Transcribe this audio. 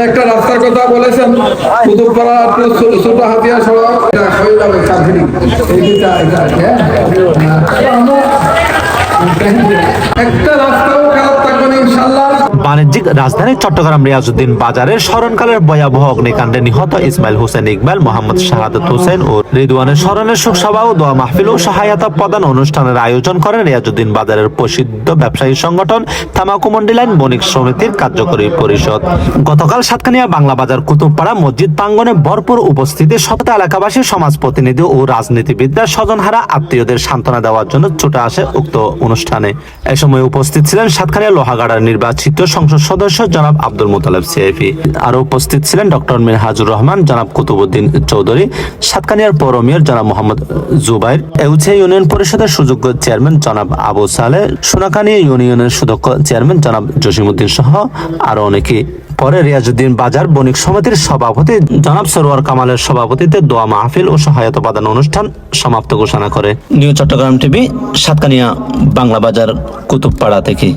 একটা রাস্তার কথা বলেছেন। কুতুবপাড়া ছো- ছোট হাতিয়া সড়ক হয়ে যাবে হ্যাঁ? একটা রাস্তাও বাণিজ্যিক রাজধানী চট্টগ্রাম রিয়াজুদ্দিন বাজারের স্মরণকালের ভয়াবহ অগ্নিকাণ্ডে নিহত ইসমাইল হোসেন ইকবাল, মোহাম্মদ শাহাদত হোসেন ও রিদওয়ানের স্মরণের শোক সভা ও দোয়া মাহফিল ও সহায়তা প্রদান অনুষ্ঠানের আয়োজন করেন রিয়াজুদ্দিন বাজারের প্রসিদ্ধ ব্যবসায়ী সংগঠন তামাকু মন্ডিলাইন বণিক সমিতির কার্যকরী পরিষদ। গতকাল সাতকানিয়া বাংলা বাজার কুতুবপাড়া মসজিদ প্রাঙ্গনে ভরপুর উপস্থিতি সপ্তাহ এলাকাবাসী সমাজ প্রতিনিধি ও রাজনীতিবিদরা স্বজনহারা আত্মীয়দের সান্ত্বনা দেওয়ার জন্য ছুটে আসে উক্ত অনুষ্ঠানে। এ সময় উপস্থিত ছিলেন সাতখানিয়া লোহাগাড়ার নির্বাচিত সংসদ সদস্য জনাব আব্দুল মোতালেব সিআইপি। আরও উপস্থিত ছিলেন ডক্টর মিনহাজুর রহমান, জনাব কুতুবুদ্দিন চৌধুরী, সাতকানিয়ার পৌর মেয়র জনাব মোহাম্মদ জুবাইর, এউছে ইউনিয়ন পরিষদের সুযোগ্য চেয়ারম্যান জনাব আবু সালে সোনাকানিয়া ইউনিয়নের সুদক্ষ চেয়ারম্যান জনাব জসিমুদ্দিন সহ আরও অনেকে। পরে রিয়াজউদ্দিন বাজার বণিক সমিতির সভাপতি জনাব সরোয়ার কামালের সভাপতিত্বে দোয়া মাহফিল ও সহায়তা প্রদান অনুষ্ঠান সমাপ্ত ঘোষণা করে। নিউ চট্টগ্রাম টিভি, সাতকানিয়া বাংলা বাজার, কুতুবপাড়া থেকে।